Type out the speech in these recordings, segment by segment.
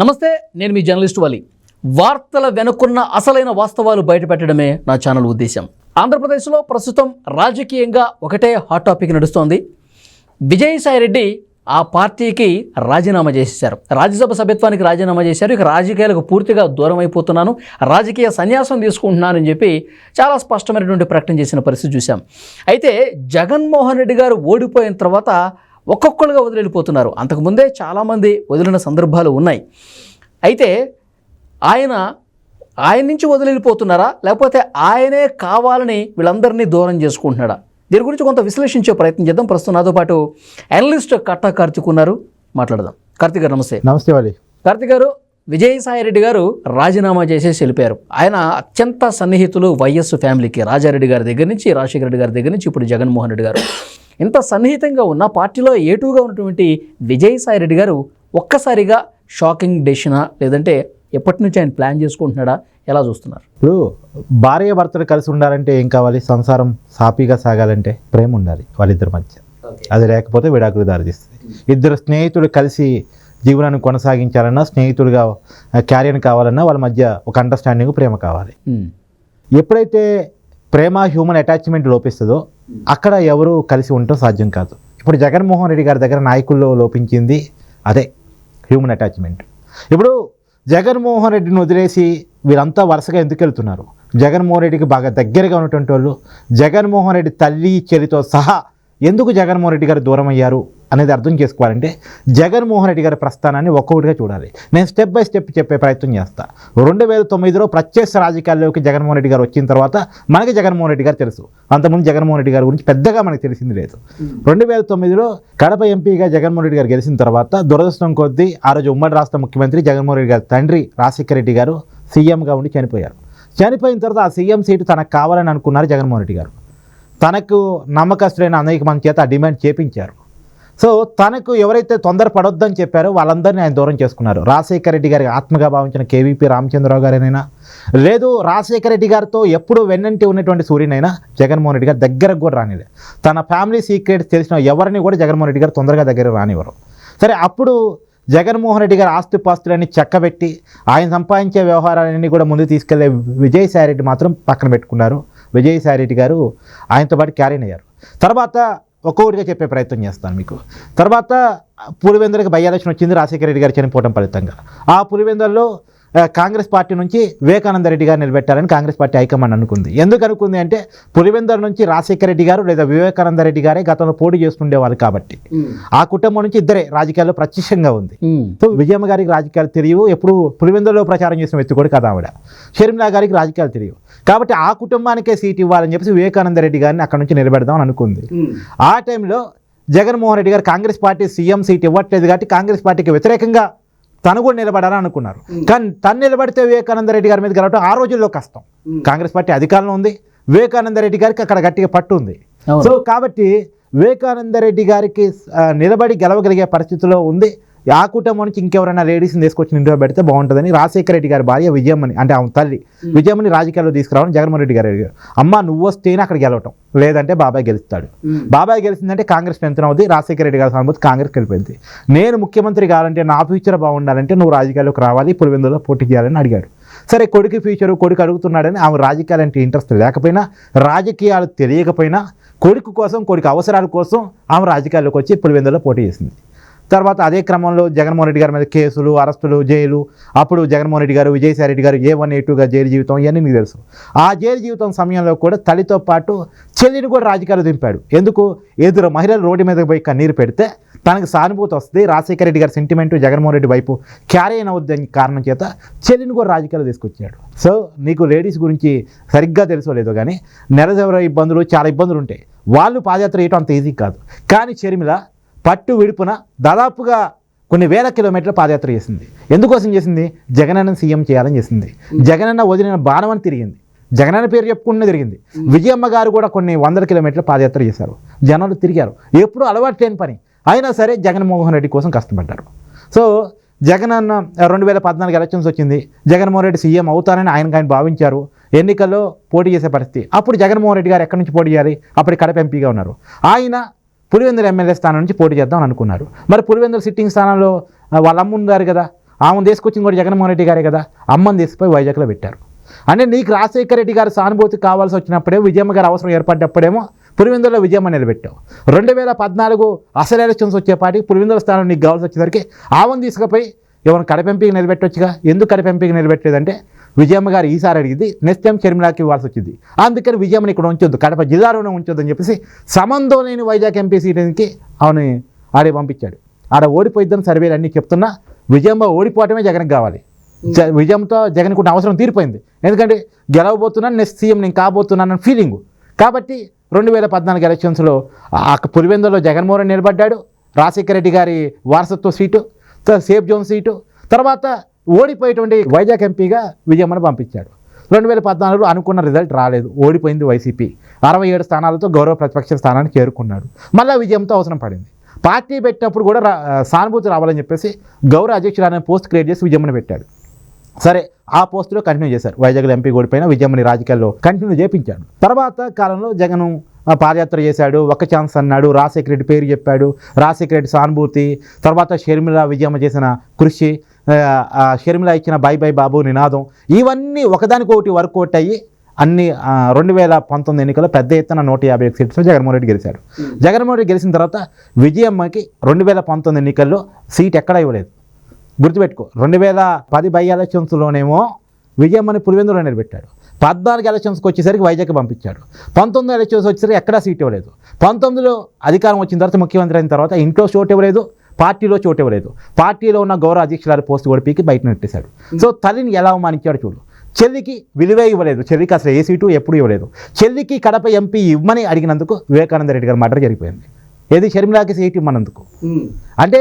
నమస్తే నేను మీ జర్నలిస్ట్ వలి. వార్తల వెనుకున్న అసలైన వాస్తవాలు బయటపెట్టడమే నా ఛానల్ ఉద్దేశం ఆంధ్రప్రదేశ్లో ప్రస్తుతం రాజకీయంగా ఒకటే హాట్ టాపిక్ నడుస్తోంది. విజయసాయి రెడ్డి ఆ పార్టీకి రాజీనామా చేసేశారు. రాజ్యసభ సభ్యత్వానికి రాజీనామా చేశారు. ఇక రాజకీయాలకు పూర్తిగా దూరం అయిపోతున్నాను. రాజకీయ సన్యాసం తీసుకుంటున్నానని చెప్పి చాలా స్పష్టమైనటువంటి ప్రకటన చేసిన పరిస్థితి చూశాం. అయితే జగన్మోహన్ రెడ్డి గారు ఓడిపోయిన తర్వాత ఒక్కొక్కరుగా వదిలిపోతున్నారు. అంతకుముందే చాలామంది వదిలిన సందర్భాలు ఉన్నాయి. అయితే ఆయన ఆయన నుంచి వదిలిపోతున్నారా? లేకపోతే ఆయనే కావాలని వీళ్ళందరినీ దూరం చేసుకుంటున్నాడా? దీని గురించి కొంత విశ్లేషించే ప్రయత్నం చేద్దాం. ప్రస్తుతం నాతో పాటు అనలిస్ట్ కట్టా కార్తిక్ ఉన్నారు. మాట్లాడదాం. కార్తిక్ గారు నమస్తే. నమస్తే వాలి కార్తిక్ గారు విజయసాయి రెడ్డి గారు రాజీనామా చేసేసి వెళ్ళిపోయారు. ఆయన అత్యంత సన్నిహితులు వైఎస్ ఫ్యామిలీకి రాజారెడ్డి గారి దగ్గర నుంచి రాజశేఖర రెడ్డి గారి దగ్గర నుంచి ఇప్పుడు జగన్మోహన్ రెడ్డి గారు. ఇంత సన్నిహితంగా ఉన్న పార్టీలో ఏటుగా ఉన్నటువంటి విజయసాయి రెడ్డి గారు ఒక్కసారిగా షాకింగ్ డెసిషనా? లేదంటే ఎప్పటి నుంచి ఆయన ప్లాన్ చేసుకుంటున్నాడా? ఎలా చూస్తున్నారు? ఇప్పుడు భార్య భర్తలు కలిసి ఉండాలంటే ఏం కావాలి? సంసారం సాఫీగా సాగాలంటే ప్రేమ ఉండాలి వాళ్ళిద్దరి మధ్య. అది లేకపోతే విడాకులు దారితీస్తుంది. ఇద్దరు స్నేహితులు కలిసి జీవనాన్ని కొనసాగించాలన్నా స్నేహితులుగా క్యారియర్ కావాలన్నా వాళ్ళ మధ్య ఒక అండర్స్టాండింగ్ ప్రేమ కావాలి. ఎప్పుడైతే ప్రేమ హ్యూమన్ అటాచ్మెంట్ లోపిస్తుందో అక్కడ ఎవరు కలిసి ఉండటం సాధ్యం కాదు. ఇప్పుడు జగన్మోహన్ రెడ్డి గారి దగ్గర నాయకుల్లో లోపించింది అదే హ్యూమన్ అటాచ్మెంట్ ఇప్పుడు జగన్మోహన్ రెడ్డిని వదిలేసి వీరంతా వరుసగా ఎందుకు వెళ్తున్నారు? జగన్మోహన్ రెడ్డికి బాగా దగ్గరగా ఉన్నటువంటి వాళ్ళు జగన్మోహన్ రెడ్డి తల్లి చెల్లితో సహా ఎందుకు జగన్మోహన్ రెడ్డి గారు దూరం అయ్యారు? అనేది అర్థం చేసుకోవాలంటే జగన్మోహన్ రెడ్డి గారి ప్రస్థానాన్ని ఒక్కొక్కటిగా చూడాలి. నేను స్టెప్ బై స్టెప్ చెప్పే ప్రయత్నం చేస్తాను రెండు వేల తొమ్మిదిలో ప్రత్యక్ష రాజకీయాల్లోకి జగన్మోహన్ రెడ్డి గారు వచ్చిన తర్వాత మనకి జగన్మోహన్ రెడ్డి గారు తెలుసు. అంతకుముందు జగన్మోహన్ రెడ్డి గారి గురించి పెద్దగా మనకు తెలిసింది లేదు. రెండు వేల తొమ్మిదిలో కడప ఎంపీగా జగన్మోహన్ రెడ్డి గారు గెలిచిన తర్వాత దురదృష్టం కొద్దీ ఆ రోజు ఉమ్మడి రాష్ట్ర ముఖ్యమంత్రి జగన్మోహన్ రెడ్డి గారి తండ్రి రాజశేఖర రెడ్డి గారు సీఎంగా ఉండి చనిపోయారు. చనిపోయిన తర్వాత ఆ సీఎం సీటు తనకు కావాలని అనుకున్నారు జగన్మోహన్ రెడ్డి గారు. తనకు నమ్మకస్తులైన అనేక మంది చేత ఆ డిమాండ్ చేపించారు. సో తనకు ఎవరైతే తొందర పడొద్దని చెప్పారో వాళ్ళందరినీ ఆయన దూరం చేసుకున్నారు. రాజశేఖర రెడ్డి గారికి ఆత్మగా భావించిన కేవీపీ రామచంద్రరావు గారైనా లేదు రాజశేఖర రెడ్డి గారితో ఎప్పుడూ వెన్నంటి ఉన్నటువంటి సూర్యునైనా జగన్మోహన్ రెడ్డి గారు దగ్గరకు కూడా రానిలేదు తన ఫ్యామిలీ సీక్రెట్స్ తెలిసిన ఎవరిని కూడా జగన్మోహన్ రెడ్డి గారు తొందరగా దగ్గర రానివ్వరు. సరే అప్పుడు జగన్మోహన్ రెడ్డి గారు ఆస్తిపాస్తులన్నీ చక్కబెట్టి ఆయన సంపాదించే వ్యవహారాలన్నీ కూడా ముందు తీసుకెళ్ళే విజయసాయి రెడ్డి మాత్రం పక్కన పెట్టుకున్నారు. విజయసాయి రెడ్డి గారు ఆయనతో పాటు క్యారీన్ అయ్యారు. తర్వాత ఒక్కొక్కటిగా చెప్పే ప్రయత్నం చేస్తాను మీకు. తర్వాత పులివెందులకు బై ఎలక్షన్ వచ్చింది రాజశేఖర రెడ్డి గారు చనిపోవడం ఫలితంగా. ఆ పులివెందుల్లో కాంగ్రెస్ పార్టీ నుంచి వివేకానంద రెడ్డి గారు నిలబెట్టారని కాంగ్రెస్ పార్టీ హైకమాండ్ అనుకుంది. ఎందుకు అనుకుంది అంటే పులివెందుల నుంచి రాజశేఖర రెడ్డి గారు లేదా వివేకానంద రెడ్డి గారే గతంలో పోటీ చేస్తుండేవారు కాబట్టి. ఆ కుటుంబం నుంచి ఇద్దరే రాజకీయాల్లో ప్రత్యక్షంగా ఉంది. సో విజయమ్మ గారికి రాజకీయాలు తెలియవు ఎప్పుడు పులివెందులో ప్రచారం చేసిన వ్యక్తి కూడా కదా ఆవిడ. షర్మిలా గారికి రాజకీయాలు తెలియవు. కాబట్టి ఆ కుటుంబానికే సీట్ ఇవ్వాలని చెప్పేసి వివేకానంద రెడ్డి గారిని అక్కడ నుంచి నిలబెడదాం అని అనుకుంది ఆ టైంలో జగన్మోహన్ రెడ్డి గారు కాంగ్రెస్ పార్టీ సీఎం సీట్ ఇవ్వట్లేదు కాబట్టి కాంగ్రెస్ పార్టీకి వ్యతిరేకంగా తను కూడా నిలబడాలని అనుకున్నారు. కానీ తను నిలబడితే వివేకానంద రెడ్డి గారి మీద గెలవడం ఆ రోజుల్లో కష్టం. కాంగ్రెస్ పార్టీ అధికారంలో ఉంది. వివేకానంద రెడ్డి గారికి అక్కడ గట్టిగా పట్టు ఉంది. సో కాబట్టి వివేకానంద రెడ్డి గారికి నిలబడి గెలవగలిగే పరిస్థితిలో ఉంది. ఆ కుటుంబం నుంచి ఇంకెవరైనా లేడీస్ని తీసుకొచ్చి ఇంట్లో పెడితే బాగుంటుందని రాజశేఖర రెడ్డి గారి భార్య విజయమ్మని అంటే ఆమె తల్లి విజయమ్మని రాజకీయాల్లో తీసుకురావడం జగన్మోహన్ రెడ్డి గారు అడిగారు. అమ్మ నువ్వు వస్తేనే అక్కడ గెలవటం లేదంటే బాబాయ్ గెలుస్తాడు. బాబాయ్ గెలిచిందంటే కాంగ్రెస్ స్ట్రెంత్ అవుతుంది రాజశేఖర రెడ్డి గారి సానుభూతి కాంగ్రెస్ వెళ్ళిపోయింది. నేను ముఖ్యమంత్రి కావాలంటే నా ఫ్యూచర్ బాగుండాలంటే నువ్వు రాజకీయాల్లోకి రావాలి పులివెందులో పోటీ చేయాలని అడిగాడు. సరే కొడుకు ఫ్యూచర్ కొడుకు అడుగుతున్నాడని ఆమె రాజకీయాలు అంటే ఇంట్రెస్ట్ లేకపోయినా రాజకీయాలు తెలియకపోయినా కొడుకు కోసం కొడుకు అవసరాల కోసం ఆమె రాజకీయాల్లోకి వచ్చి పులివెందులో పోటీ చేసింది. తర్వాత అదే క్రమంలో జగన్మోహన్ రెడ్డి గారి మీద కేసులు అరెస్టులు జైలు అప్పుడు జగన్మోహన్ రెడ్డి గారు విజయసాయి రెడ్డి గారు ఏ వన్ ఏ టూగా జైలు జీవితం ఇవన్నీ మీకు తెలుసు. ఆ జైలు జీవితం సమయంలో కూడా తల్లితో పాటు చెల్లిని కూడా రాజకీయాలు దింపాడు. ఎందుకు? ఎదురు మహిళలు రోడ్డు మీద పోయి కన్నీరు పెడితే తనకు సానుభూతి వస్తుంది. రాజశేఖర రెడ్డి గారి సెంటిమెంట్ జగన్మోహన్ రెడ్డి వైపు క్యారీ అయిన అవుద్దని కారణం చేత చెల్లిని కూడా రాజకీయాలు తీసుకొచ్చాడు సో నీకు లేడీస్ గురించి సరిగ్గా తెలుసో లేదో కానీ నెలసెవర ఇబ్బందులు చాలా ఇబ్బందులు ఉంటాయి. వాళ్ళు పాదయాత్ర చేయటం అంత ఈజీ కాదు. కానీ షర్మిల పట్టు విడుపున దాదాపుగా కొన్ని వేల కిలోమీటర్ల పాదయాత్ర చేసింది. ఎందుకోసం చేసింది? జగనన్న సీఎం చేయాలని చేసింది. జగనన్న వదిలిన బాణం అని తిరిగింది. జగనన్న పేరు చెప్పుకుంటూనే తిరిగింది. విజయమ్మ గారు కూడా కొన్ని వందల కిలోమీటర్ల పాదయాత్ర చేశారు. జనాలు తిరిగారు. ఎప్పుడు అలవాటు లేని పని. అయినా సరే జగన్మోహన్ రెడ్డి కోసం కష్టపడ్డారు. సో జగన్ అన్న రెండు వేల పద్నాలుగు ఎలక్షన్స్ వచ్చింది. జగన్మోహన్ రెడ్డి సీఎం అవుతారని ఆయన ఆయన భావించారు. ఎన్నికల్లో పోటీ చేసే పరిస్థితి. అప్పుడు జగన్మోహన్ రెడ్డి గారు ఎక్కడి నుంచి పోటీ చేయాలి? అప్పుడు కడప ఎంపీగా ఉన్నారు. ఆయన పులివెందుల ఎమ్మెల్యే స్థానం నుంచి పోటీ చేద్దాం అని అనుకున్నారు. మరి పులివెందుల సిట్టింగ్ స్థానంలో వాళ్ళ అమ్మ ఉన్నారు కదా ఆమెను తీసుకొచ్చింది కూడా జగన్మోహన్ రెడ్డి గారే కదా అమ్మని తీసుకుపోయి వైజాగ్లో పెట్టారు. అంటే నీకు రాజశేఖర రెడ్డి గారి సానుభూతి కావాల్సి వచ్చినప్పుడే విజయమ్మ గారు అవసరం ఏర్పడ్డప్పుడేమో పులివెందులో విజయమ్మ నిలబెట్టావు. రెండు వేల పద్నాలుగు అసలు ఎలక్షన్స్ వచ్చేపాటికి పులివెందుల స్థానం నీకు కావాల్సి వచ్చేసరికి ఆమెను తీసుకుపోయి ఎవరిని కడపెంపీకి నిలబెట్టొచ్చుగా? ఎందుకు కడపెంపీకి నిలబెట్టలేదంటే విజయమ్మ గారు ఈసారి అడిగింది నెక్స్ట్ టైం షర్మిలాకి ఇవ్వాల్సి వచ్చింది. అందుకని విజయమ్మని ఇక్కడ ఉంచొద్దు కడప జిల్లాలోనే ఉంచొద్దు అని చెప్పేసి సంబంధం లేని వైజాగ్ ఎంపీ సీటుకి ఆమెని ఆడే పంపించాడు. ఆడ ఓడిపోయిద్దని సర్వేలు అన్నీ చెప్తున్నా విజయమ్మ ఓడిపోవటమే జగన్కి కావాలి. విజయంతో జగన్కు ఉన్న అవసరం తీరిపోయింది. ఎందుకంటే గెలవబోతున్నాను నెక్స్ట్ సీఎం నేను కాబోతున్నానని ఫీలింగ్ కాబట్టి రెండు వేల పద్నాలుగు ఎలక్షన్స్లో ఆ పులివెందులో జగన్మోహన్ నిలబడ్డాడు రాజశేఖర రెడ్డి గారి వారసత్వ సీటు సేఫ్ జోన్ సీటు. తర్వాత ఓడిపోయేటువంటి వైజాగ్ ఎంపీగా విజయమ్మను పంపించాడు. రెండు వేల పద్నాలుగులో అనుకున్న రిజల్ట్ రాలేదు. ఓడిపోయింది వైసీపీ. అరవై ఏడు స్థానాలతో గౌరవ ప్రతిపక్ష స్థానాన్ని చేరుకున్నాడు. మళ్ళీ విజయంతో అవసరం పడింది. పార్టీ పెట్టినప్పుడు కూడా రా- సానుభూతి రావాలని చెప్పేసి గౌరవ అధ్యక్షుడు అనే పోస్ట్ క్రియేట్ చేసి విజయమ్మను పెట్టాడు. సరే ఆ పోస్టులో కంటిన్యూ చేశారు. వైజాగ్లో ఎంపీ ఓడిపోయిన విజయమ్మని రాజకీయాల్లో కంటిన్యూ చేపించాడు. తర్వాత కాలంలో జగన్ పాదయాత్ర చేశాడు. ఒక్క ఛాన్స్ అన్నాడు. రాజశేఖర రెడ్డి పేరు చెప్పాడు. రాజశేఖర రెడ్డి సానుభూతి తర్వాత షర్మిల విజయమ్మ చేసిన కృషి షర్మిల ఇచ్చిన బై బై బాబు నినాదం ఇవన్నీ ఒకదానికొకటి వర్కౌట్ అయ్యి అన్ని రెండు వేల పంతొమ్మిది ఎన్నికల్లో పెద్ద ఎత్తున నూట యాభై ఒక సీట్స్ జగన్మోహన్ రెడ్డి గెలిచాడు. జగన్మోహన్ రెడ్డి గెలిచిన తర్వాత విజయమ్మకి రెండు వేల పంతొమ్మిది ఎన్నికల్లో సీట్ ఎక్కడా ఇవ్వలేదు. గుర్తుపెట్టుకో రెండు వేల పది బై ఎలక్షన్స్లోనేమో విజయమ్మని పులివెందులో నిలబెట్టాడు. పద్నాలుగు ఎలక్షన్స్కి వచ్చేసరికి వైజాగ్ పంపించాడు. పంతొమ్మిది ఎలక్షన్స్ వచ్చేసరికి ఎక్కడా సీట్ ఇవ్వలేదు. పంతొమ్మిదిలో అధికారం వచ్చిన తర్వాత ముఖ్యమంత్రి అయిన తర్వాత ఇంట్లో చోటు ఇవ్వలేదు. పార్టీలో చోటు ఇవ్వలేదు. పార్టీలో ఉన్న గౌరవ అధ్యక్షుల పోస్ట్ కూడా పీకి బయట నెట్టేశాడు సో తల్లిని ఎలా అవమానించాడు చూడు. చెల్లికి విలువే ఇవ్వలేదు. చెల్లికి అసలు ఏ సీటు ఎప్పుడు ఇవ్వలేదు. చెల్లికి కడప ఎంపీ ఇవ్వమని అడిగినందుకు వివేకానంద రెడ్డి గారి మర్డర్ జరిగిపోయింది. ఏది షర్మిలాకి సీట్ ఇవ్వనందుకు అంటే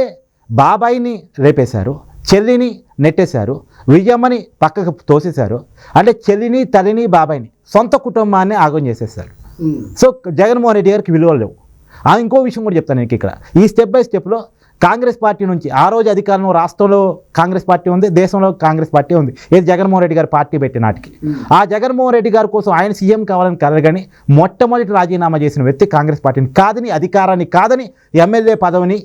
బాబాయిని లేపేశారు చెల్లిని నెట్టేశారు విజయమ్మని పక్కకు తోసేశారు. అంటే చెల్లిని తల్లిని బాబాయిని సొంత కుటుంబాన్ని ఆగం చేసేసారు సో జగన్మోహన్ రెడ్డి గారికి విలువలు లేవు. ఆ ఇంకో విషయం కూడా చెప్తాను నీకు ఇక్కడ. ఈ స్టెప్ బై స్టెప్లో కాంగ్రెస్ పార్టీ నుంచి ఆ రోజు అధికారంలో రాష్ట్రంలో కాంగ్రెస్ పార్టీ ఉంది దేశంలో కాంగ్రెస్ పార్టీ ఉంది. ఏది జగన్మోహన్ రెడ్డి గారు పార్టీ పెట్టి నాటికి. ఆ జగన్మోహన్ రెడ్డి గారి కోసం ఆయన సీఎం కావాలని కలరు కానీ మొట్టమొదటి రాజీనామా చేసిన వ్యక్తి కాంగ్రెస్ పార్టీని కాదని అధికారాన్ని కాదని ఎమ్మెల్యే పదవిని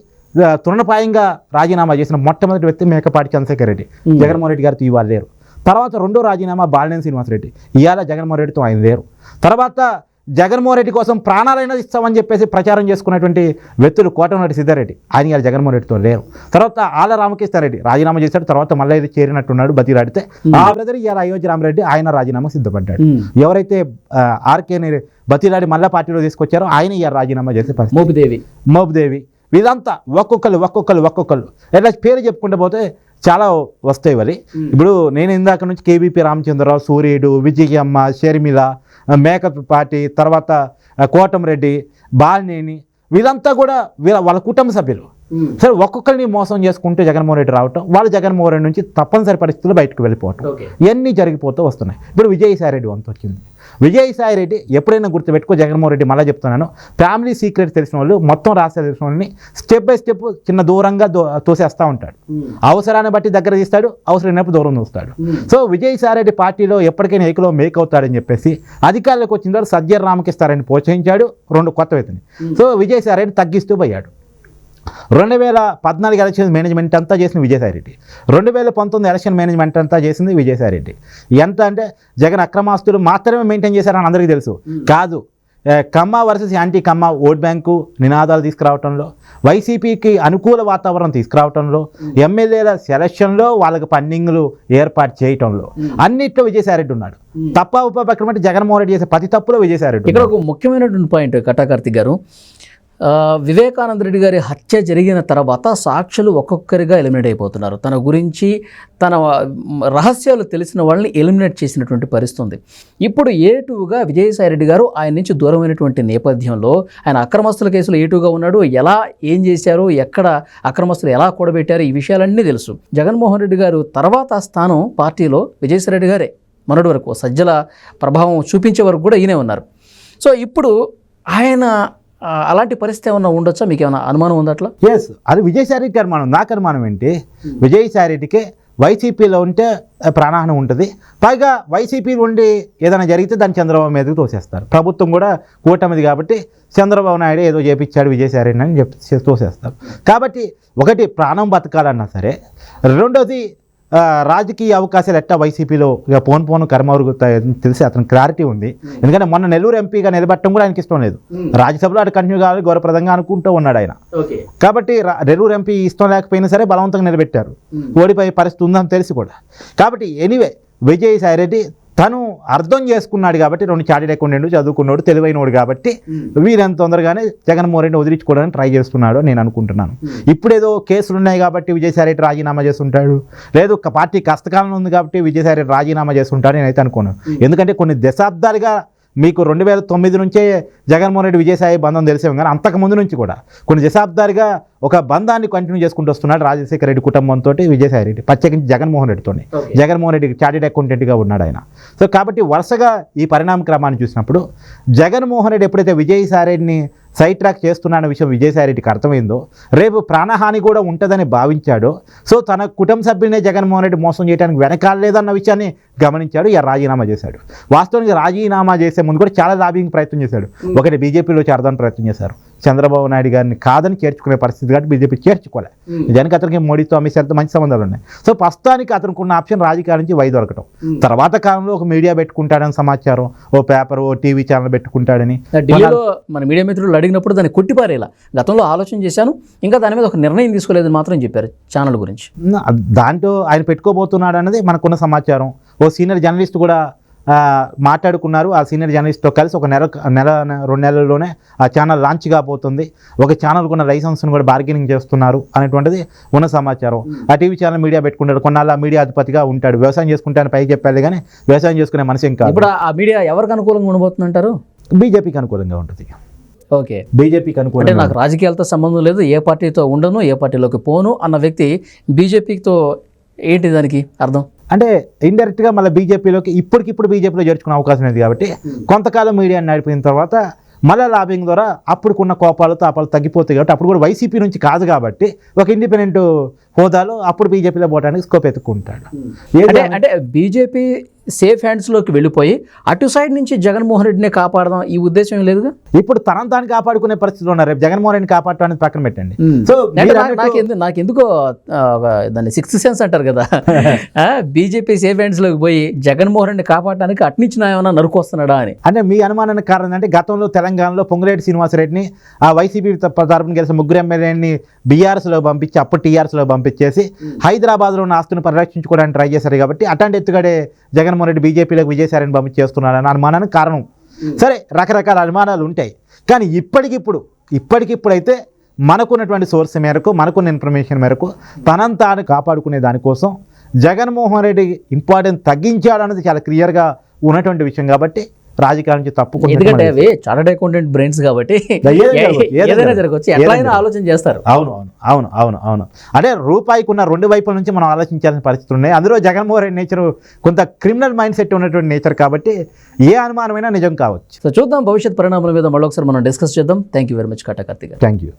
తృణపాయంగా రాజీనామా చేసిన మొట్టమొదటి వ్యక్తి మేకపాటి చంద్రశేఖర్ రెడ్డి. జగన్మోహన్ రెడ్డి గారితో ఇవాళ లేరు. తర్వాత రెండో రాజీనామా బాలినేని శ్రీనివాసరెడ్డి. ఇవాళ జగన్మోహన్ రెడ్డితో ఆయన లేరు. తర్వాత జగన్మోహన్ రెడ్డి కోసం ప్రాణాలైనా ఇస్తామని చెప్పేసి ప్రచారం చేసుకున్నటువంటి వ్యక్తులు కోటమిరెడ్డి సిద్ధారెడ్డి ఆయన ఇవాళ జగన్మోహన్ రెడ్డితో లేరు. తర్వాత ఆల రామకృష్ణారెడ్డి రాజీనామా చేశాడు తర్వాత మళ్ళీ ఇది చేరినట్టున్నాడు బతిలాడితే. ఆ బ్రదర్ ఇవాళ అయోధ్య రామరెడ్డి ఆయన రాజీనామా సిద్ధపడ్డాడు. ఎవరైతే ఆ, ఆర్కేని బతిలాడి మళ్ళా పార్టీలో తీసుకొచ్చారో ఆయన ఇవాళ రాజీనామా చేసే మోపిదేవి. మోపుదేవి. వీళ్ళంతా ఒక్కొక్కరు ఒక్కొక్కరు ఒక్కొక్కరు ఇట్లా పేరు చెప్పుకుంటూ పోతే చాలా వస్తాయి మరి. ఇప్పుడు నేను ఇందాక నుంచి కేబీపీ రామచంద్రరావు సూర్యుడు విజయమ్మ షర్మిల మేకప్ పార్టీ తర్వాత కోటంరెడ్డి బాలినేని వీళ్ళంతా కూడా వీళ్ళ వాళ్ళ కుటుంబ సభ్యులు. సరే ఒక్కొక్కరిని మోసం చేసుకుంటూ జగన్మోహన్ రెడ్డి రావటం వాళ్ళు జగన్మోహన్ రెడ్డి నుంచి తప్పనిసరి పరిస్థితుల్లో బయటకు వెళ్ళిపోవటం. ఇవన్నీ జరిగిపోతూ వస్తున్నాయి. ఇప్పుడు విజయసాయి రెడ్డి వంతు వచ్చింది విజయసాయి రెడ్డి ఎప్పుడైనా గుర్తుపెట్టుకో జగన్మోహన్ రెడ్డి మళ్ళీ చెప్తున్నాను. ఫ్యామిలీ సీక్రెట్ తెలిసిన వాళ్ళు మొత్తం రాష్ట్ర తెలిసిన వాళ్ళని స్టెప్ బై స్టెప్ చిన్న దూరంగా తోసేస్తూ ఉంటాడు. అవసరాన్ని బట్టి దగ్గర తీస్తాడు అవసరం అయినప్పుడు దూరం చూస్తాడు సో విజయసాయి రెడ్డి పార్టీలో ఎప్పటికైనా ఏకలో మేక్ అవుతాడని చెప్పేసి అధికారులకు వచ్చిన తర్వాత సజ్జర్ రామకిస్తారని ప్రోత్సహించాడు రెండు కొత్త వ్యక్తిని సో విజయసాయి రెడ్డి తగ్గిస్తూ పోయాడు. రెండు వేల పద్నాలుగు ఎలక్షన్ మేనేజ్మెంట్ అంతా చేసిన విజయసాయి రెడ్డి రెండు వేల పంతొమ్మిది ఎలక్షన్ మేనేజ్మెంట్ అంతా చేసింది విజయసాయి రెడ్డి ఎంత అంటే జగన్ అక్రమాస్తులు మాత్రమే మెయింటైన్ చేశారని అందరికీ తెలుసు. కాదు Kamma versus anti Kamma vote bank నినాదాలు తీసుకురావటంలో వైసీపీకి అనుకూల వాతావరణం తీసుకురావటంలో ఎమ్మెల్యేల సెలక్షన్లో వాళ్ళకి ఫండింగ్లు ఏర్పాటు చేయటంలో అన్నిట్లో విజయసాయి రెడ్డి ఉన్నాడు తప్ప ఉపపక్షం అంటే జగన్మోహన్ రెడ్డి చేసే ప్రతి తప్పులో విజయసాయి రెడ్డి ఇక్కడ ఒక ముఖ్యమైనటువంటి పాయింట్ కటాకార్తిక్ గారు వివేకానంద రెడ్డి గారి హత్య జరిగిన తర్వాత సాక్షులు ఒక్కొక్కరిగా ఎలిమినేట్ అయిపోతున్నారు. తన గురించి తన రహస్యాలు తెలిసిన వాళ్ళని ఎలిమినేట్ చేసినటువంటి పరిస్థితి ఉంది ఇప్పుడు ఏటుగా విజయసాయి రెడ్డి గారు ఆయన నుంచి దూరమైనటువంటి నేపథ్యంలో ఆయన అక్రమస్తుల కేసులో ఏటుగా ఉన్నాడు. ఎలా ఏం చేశారు ఎక్కడ అక్రమస్తులు ఎలా కూడబెట్టారు ఈ విషయాలన్నీ తెలుసు. జగన్మోహన్ రెడ్డి గారు తర్వాత ఆ స్థానం పార్టీలో విజయసాయి రెడ్డి గారే. మొన్నటి వరకు సజ్జల ప్రభావం చూపించే వరకు కూడా ఈయనే ఉన్నారు. సో ఇప్పుడు ఆయన అలాంటి పరిస్థితి ఏమన్నా ఉండొచ్చా? మీకు ఏమైనా అనుమానం ఉందా అట్లా? ఎస్ అది విజయసాయి రెడ్డి అనుమానం. నాకు అనుమానం ఏంటి? విజయసాయి రెడ్డికి వైసీపీలో ఉంటే ఆ, ప్రాణహాని ఉంటుంది. పైగా వైసీపీ ఉండి ఏదైనా జరిగితే దాన్ని చంద్రబాబు మీదకి తోసేస్తారు. ప్రభుత్వం కూడా కూటమిది కాబట్టి చంద్రబాబు నాయుడు ఏదో చేపించాడు విజయసాయి అని చెప్పి తోసేస్తారు. కాబట్టి ఒకటి ప్రాణం బతకాలన్నా సరే రెండోది రాజకీయ అవకాశాలు ఎట్టా వైసీపీలో ఇక పోను పోను కర్మవరకు తెలిసి అతను క్లారిటీ ఉంది. ఎందుకంటే మొన్న నెల్లూరు ఎంపీగా నిలబెట్టడం కూడా ఆయనకి ఇష్టం లేదు. రాజ్యసభలో అటు కంటిన్యూ కావాలి గౌరవప్రదంగా అనుకుంటూ ఉన్నాడు ఆయన. కాబట్టి నెల్లూరు ఎంపీ ఇష్టం లేకపోయినా సరే బలవంతంగా నిలబెట్టారు. ఓడిపోయే పరిస్థితి ఉందని తెలిసి కూడా. కాబట్టి ఎనీవే విజయసాయి రెడ్డి తను అర్థం చేసుకున్నాడు కాబట్టి రెండు చార్టెడ్ అకౌంటెంట్ చదువుకున్నాడు తెలివైనవాడు కాబట్టి వీరంత తొందరగానే జగన్మోహన్ రెడ్డి వదిలించుకోవడానికి ట్రై చేస్తున్నాడు నేను అనుకుంటున్నాను. ఇప్పుడేదో కేసులు ఉన్నాయి కాబట్టి విజయసాయి రెడ్డి రాజీనామా చేస్తుంటాడు. లేదు ఒక పార్టీ కష్టకాలం ఉంది కాబట్టి విజయసాయి రెడ్డి రాజీనామా చేస్తుంటాడు నేనైతే అనుకోను. ఎందుకంటే కొన్ని దశాబ్దాలుగా మీకు రెండు వేల తొమ్మిది నుంచే జగన్మోహన్ రెడ్డి విజయసాయి బంధం తెలిసే కానీ అంతకు ముందు నుంచి కూడా కొన్ని దశాబ్దాలుగా ఒక బంధాన్ని కంటిన్యూ చేసుకుంటూ వస్తున్నాడు రాజశేఖర రెడ్డి కుటుంబంతో విజయసాయి రెడ్డి ప్రత్యేకించి జగన్మోహన్ Okay. జగన్మోహన్ రెడ్డికి చార్టెడ్ అకౌంటెంట్గా ఉన్నాడు ఆయన సో కాబట్టి వరుసగా ఈ పరిణామ క్రమాన్ని చూసినప్పుడు జగన్మోహన్ రెడ్డి ఎప్పుడైతే విజయసాయి రెడ్డిని సైడ్ ట్రాక్ చేస్తున్న విషయం విజయసాయి రెడ్డికి అర్థమైందో రేపు ప్రాణహాని కూడా ఉంటుందని భావించాడో సో తన కుటుంబ సభ్యులనే జగన్మోహన్ రెడ్డి మోసం చేయడానికి వెనకాలేదన్న విషయాన్ని గమనించాడు ఇక రాజీనామా చేశాడు. వాస్తవానికి రాజీనామా చేసే ముందు కూడా చాలా లాబింగ్ ప్రయత్నం చేశాడు. ఒకటి బీజేపీలో చేరడానికి ప్రయత్నం చేశారు. చంద్రబాబు నాయుడు గారిని కాదని చేర్చుకునే పరిస్థితి కాబట్టి బీజేపీ చేర్చుకోలే. నిజానికి అతనికి మోడీతో అమిత్ షాతో మంచి సంబంధాలు ఉన్నాయి. సో ప్రస్తుతానికి అతనికి ఉన్న ఆప్షన్ రాజకీయాల నుంచి వై దొరకటం. తర్వాత కాలంలో ఒక మీడియా పెట్టుకుంటాడని సమాచారం ఓ పేపర్ ఓ టీవీ ఛానల్ పెట్టుకుంటాడని. ఢిల్లీలో మన మీడియా మిత్రులు అడిగినప్పుడు దాన్ని కొట్టిపారేలా. గతంలో ఆలోచన చేశాను ఇంకా దాని మీద ఒక నిర్ణయం తీసుకోలేదని మాత్రం చెప్పారు ఛానల్ గురించి. దాంట్లో ఆయన పెట్టుకోబోతున్నాడు అన్నది మనకున్న సమాచారం. ఓ సీనియర్ జర్నలిస్ట్ కూడా మాట్లాడుకున్నారు. ఆ సీనియర్ జర్నలిస్ట్తో కలిసి ఒక నెల నెల రెండు నెలల్లోనే ఆ ఛానల్ లాంచ్ కాబోతుంది ఒక ఛానల్కు ఉన్న లైసెన్స్ను కూడా బార్గెనింగ్ చేస్తున్నారు అనేటువంటిది ఉన్న సమాచారం. ఆ టీవీ ఛానల్ మీడియా పెట్టుకుంటాడు. కొన్నాళ్ళ మీడియా అధిపతిగా ఉంటాడు. వ్యవసాయం చేసుకుంటాను పైకి చెప్పాలి కానీ వ్యవసాయం చేసుకునే మనిషి ఇంకా ఇప్పుడు ఆ మీడియా ఎవరికి అనుకూలంగా ఉండబోతుందంటారు? బీజేపీకి అనుకూలంగా ఉంటుంది. ఓకే. బీజేపీకి అనుకూలంగా నాకు రాజకీయాలతో సంబంధం లేదు. ఏ పార్టీతో ఉండను ఏ పార్టీలోకి పోను అన్న వ్యక్తి బీజేపీతో ఏంటి దానికి అర్థం? అంటే ఇండైరెక్ట్గా మళ్ళీ బీజేపీలోకి ఇప్పటికిప్పుడు బీజేపీలో చేర్చుకునే అవకాశం ఉంది కాబట్టి కొంతకాలం మీడియా నడిపిన తర్వాత మళ్ళీ లాబింగ్ ద్వారా అప్పుడుకున్న కోపాలు తాపాలు తగ్గిపోతాయి కాబట్టి అప్పుడు కూడా వైసీపీ నుంచి కాదు కాబట్టి ఒక ఇండిపెండెంట్ హోదాలో అప్పుడు బీజేపీలో పోవడానికి స్కోప్ ఎత్తుకుంటాడు అంటే బీజేపీ సేఫ్ హ్యాండ్స్లోకి వెళ్ళిపోయి అటు సైడ్ నుంచి జగన్మోహన్ రెడ్డిని కాపాడదాం ఈ ఉద్దేశం ఏం లేదుగా? ఇప్పుడు తనం తాను కాపాడుకునే పరిస్థితిలో ఉన్నారు. రేపు జగన్మోహన్ రెడ్డిని కాపాడటానికి పక్కన పెట్టండి. సో నాకు- ఆ, ఒక దాన్ని సిక్స్త్ సెన్స్ అంటారు కదా. బీజేపీ సేఫ్ హ్యాండ్స్లోకి పోయి జగన్మోహన్ రెడ్డిని కాపాడడానికి అట్నుంచి నా ఏమైనా నరుకొస్తున్నాడా అని. అంటే మీ అనుమానానికి కారణం అంటే గతంలో తెలంగాణలో పొంగులేటి శ్రీనివాసరెడ్డిని ఆ వైసీపీ తరపున గెలిచిన ముగ్గురు ఎమ్మెల్యేని బీఆర్ఎస్లో పంపించి అప్పుడు టీఆర్ఎస్లో పంపించేసి హైదరాబాద్లో ఉన్న ఆస్తులను పరిరక్షించుకోవడానికి ట్రై చేశారు కాబట్టి అట్లాంటి ఎత్తుగడే జగన్మోహన్ రెడ్డి బీజేపీలోకి విజయసాయిని పంపించేస్తున్నాడని అనుమానానికి కారణం. సరే రకరకాల అనుమానాలు ఉంటాయి. కానీ ఇప్పటికిప్పుడు ఇప్పటికిప్పుడైతే మనకున్నటువంటి సోర్స్ మేరకు మనకున్న ఇన్ఫర్మేషన్ మేరకు తనంత తాను కాపాడుకునే దానికోసం జగన్మోహన్ రెడ్డి ఇంపార్టెన్స్ తగ్గించాడన్నది చాలా క్లియర్గా ఉన్నటువంటి విషయం కాబట్టి రాజకీయాల నుంచి తప్పుకుంటే ఎందుకంటే అవి చార్టర్డ్ అకౌంటెంట్ బ్రెయిన్స్ కాబట్టి ఏదైనా జరగవచ్చు, ఏదైనా ఏదైనా జరగవచ్చు. ఎట్లా అయినా ఏదైనా ఆలోచన చేస్తారు. అవును అవును అవును అవును అవును. అంటే రూపాయికి ఉన్న రెండు వైపుల నుంచి మనం ఆలోచించాల్సిన పరిస్థితులు ఉన్నాయి. అందులో జగన్మోహన్ రెడ్డి నేచర్ కొంత క్రిమినల్ మైండ్ సెట్ ఉన్నటువంటి నేచర్ కాబట్టి ఏ అనుమానమైనా నిజం కావచ్చు. సో చూద్దాం భవిష్యత్ పరిణామాల మీద మళ్ళీ ఒకసారి మనం డిస్కస్ చేద్దాం. Thank you very much Kata Karthik thank you